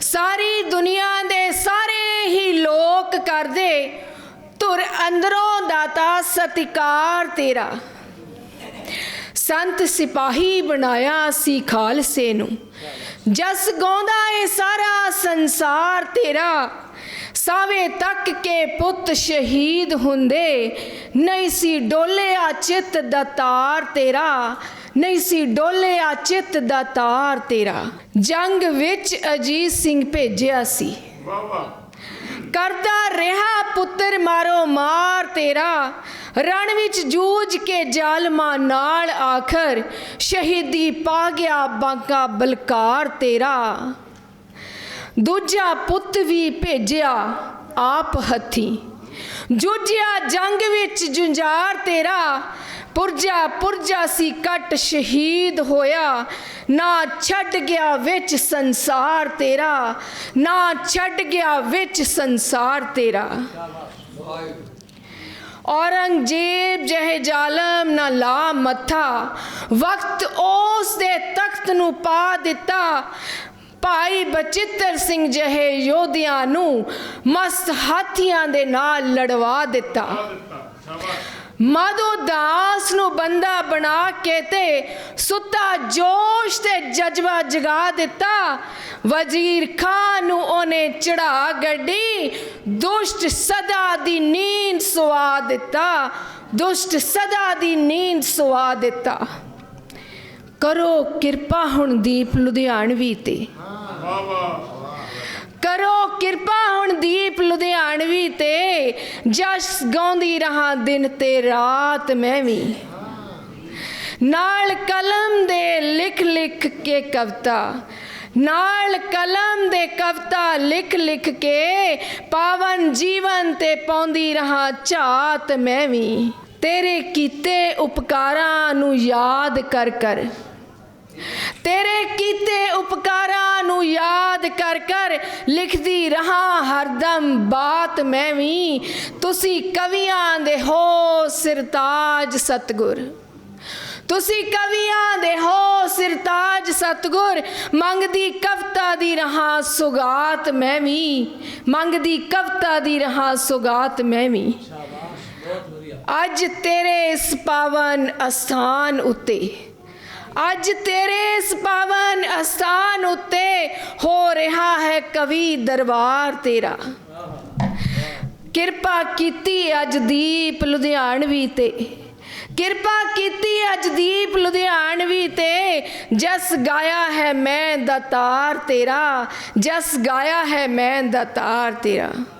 ਸਾਰੀ ਦੁਨੀਆ ਦੇ ਸਾਰੇ ਹੀ ਲੋਕ ਕਰਦੇ, ਧੁਰ ਅੰਦਰੋਂ ਦਾਤਾ ਸਤਿਕਾਰ ਤੇਰਾ। ਸੰਤ ਸਿਪਾਹੀ ਬਣਾਇਆ ਸੀ ਖਾਲਸੇ ਨੂੰ। ਜਸ ਗਾਉਂਦਾ ਏ ਸਾਰਾ ਸੰਸਾਰ ਤੇਰਾ। ਸਾਵੇ ਤੱਕ ਕੇ ਪੁੱਤ ਸ਼ਹੀਦ ਹੁੰਦੇ। ਨਹੀਂ ਸੀ ਡੋਲਿਆ ਚਿੱਤ ਦਾ ਤਾਰ ਤੇਰਾ। ਨਹੀਂ ਸੀ ਡੋਲਿਆ ਚਿੱਤ ਦਾ ਤਾਰ ਤੇਰਾ। ਜੰਗ ਵਿੱਚ ਅਜੀਤ ਸਿੰਘ ਭੇਜਿਆ ਸੀ। ਕਰਦਾ ਰਿਹਾ ਪੁੱਤਰ ਮਾਰੋ ਮਾਰ ਤੇਰਾ। ਰਣ ਵਿੱਚ ਜੂਝ ਕੇ ਜ਼ਾਲਮਾਂ ਨਾਲ ਆਖਰ। ਸ਼ਹੀਦੀ ਪਾ ਗਿਆ ਬਾਂਕਾ ਬਲਕਾਰ ਤੇਰਾ। ਦੂਜਾ ਪੁੱਤ ਵੀ ਭੇਜਿਆ ਆਪ ਹੱਥੀ। ਜੂਝਿਆ ਜੰਗ ਵਿੱਚ ਜੁੰਝਾਰ ਤੇਰਾ, ਪੁਰਜਾ ਪੁਰਜਾ ਸੀ ਕੱਟ ਸ਼ਹੀਦ ਹੋਇਆ। ਨਾ ਛੱਡ ਗਿਆ ਵਿੱਚ ਸੰਸਾਰ ਤੇਰਾ, ਨਾ ਛੱਡ ਗਿਆ ਵਿੱਚ ਸੰਸਾਰ ਤੇਰਾ। ਔਰੰਗਜ਼ੇਬ ਜਹੇ ਜ਼ਾਲਮ ਨਾ ਲਾ ਮੱਥਾ, ਵਕਤ ਉਸ ਦੇ ਤਖਤ ਨੂੰ ਪਾ ਦਿੱਤਾ। ਭਾਈ ਬਚਿੱਤਰ ਸਿੰਘ ਜਹੇ ਯੋਧਿਆਂ ਨੂੰ ਮਸਤ ਹਾਥੀਆਂ ਦੇ ਨਾਲ ਲੜਵਾ ਦਿੱਤਾ। ਮਾਧੋ ਦਾਸ ਨੂੰ ਬੰਦਾ ਬਣਾ ਕੇ ਤੇ ਸੁੱਤਾ ਜੋਸ਼ ਤੇ ਜਜ਼ਬਾ ਜਗਾ ਦਿੱਤਾ। ਵਜ਼ੀਰ ਖਾਨ ਨੂੰ ਉਹਨੇ ਚੜਾ ਗੱਡੀ, ਦੁਸ਼ਟ ਸਦਾ ਦੀ ਨੀਂਦ ਸੁਆ ਦਿੱਤਾ। ਦੁਸ਼ਟ ਸਦਾ ਦੀ ਨੀਂਦ ਸੁਆ ਦਿੱਤਾ। ਕਰੋ ਕਿਰਪਾ ਹੁਣ ਦੀਪ ਲੁਧਿਆਣਵੀ ਤੇ। ਕਰੋ ਕਿਰਪਾ ਹੁਣ ਦੀਪ ਲੁਧਿਆਣਵੀ ਤੇ, ਜਸ ਗਾਉਂਦੀ ਰਹਾ ਦਿਨ ਤੇ ਰਾਤ ਮੈਂ ਵੀ। ਨਾਲ ਕਲਮ ਦੇ ਲਿਖ ਲਿਖ ਕੇ ਕਵਤਾ, ਨਾਲ ਕਲਮ ਦੇ ਕਵਤਾ ਲਿਖ ਲਿਖ ਕੇ, ਪਾਵਨ ਜੀਵਨ ਤੇ ਪਾਉਂਦੀ ਰਹਾ ਝਾਤ ਮੈਂ ਵੀ। ਤੇਰੇ ਕੀਤੇ ਉਪਕਾਰਾਂ ਨੂੰ ਯਾਦ ਕਰ ਕਰ। ਕਰ ਕਰ ਲਿਖਦੀ ਰਹਾ ਹਰਦਮ ਬਾਤ ਮੈਂ ਵੀ। ਤੁਸੀਂ ਕਵੀਆਂ ਦੇ ਹੋ ਸਿਰਤਾਜ ਸਤਗੁਰ। ਤੁਸੀਂ ਕਵੀਆਂ ਦੇ ਹੋ ਸਿਰਤਾਜ ਸਤਗੁਰ। ਮੰਗਦੀ ਕਵਤਾ ਦੀ ਰਹਾ ਸੁਗਾਤ ਮੈਂ ਵੀ। ਮੰਗਦੀ ਕਵਤਾ ਦੀ ਰਹਾ ਸੁਗਾਤ ਮੈਂ ਵੀ। ਅੱਜ ਤੇਰੇ ਇਸ ਪਾਵਨ ਅਸਥਾਨ ਉੱਤੇ ਅੱਜ ਤੇਰੇ ਇਸ ਪਾਵਨ ਅਸਥਾਨ ਉੱਤੇ ਹੋ ਰਿਹਾ ਹੈ ਕਵੀ ਦਰਬਾਰ ਤੇਰਾ। ਕਿਰਪਾ ਕੀਤੀ ਅੱਜ ਦੀਪ ਲੁਧਿਆਣਵੀ ਤੇ। ਕਿਰਪਾ ਕੀਤੀ ਅੱਜ ਦੀਪ ਲੁਧਿਆਣਵੀ ਤੇ। ਜਸ ਗਾਇਆ ਹੈ ਮੈਂ ਦਾਤਾਰ ਤੇਰਾ ਜਸ ਗਾਇਆ ਹੈ ਮੈਂ ਦਾਤਾਰ ਤੇਰਾ।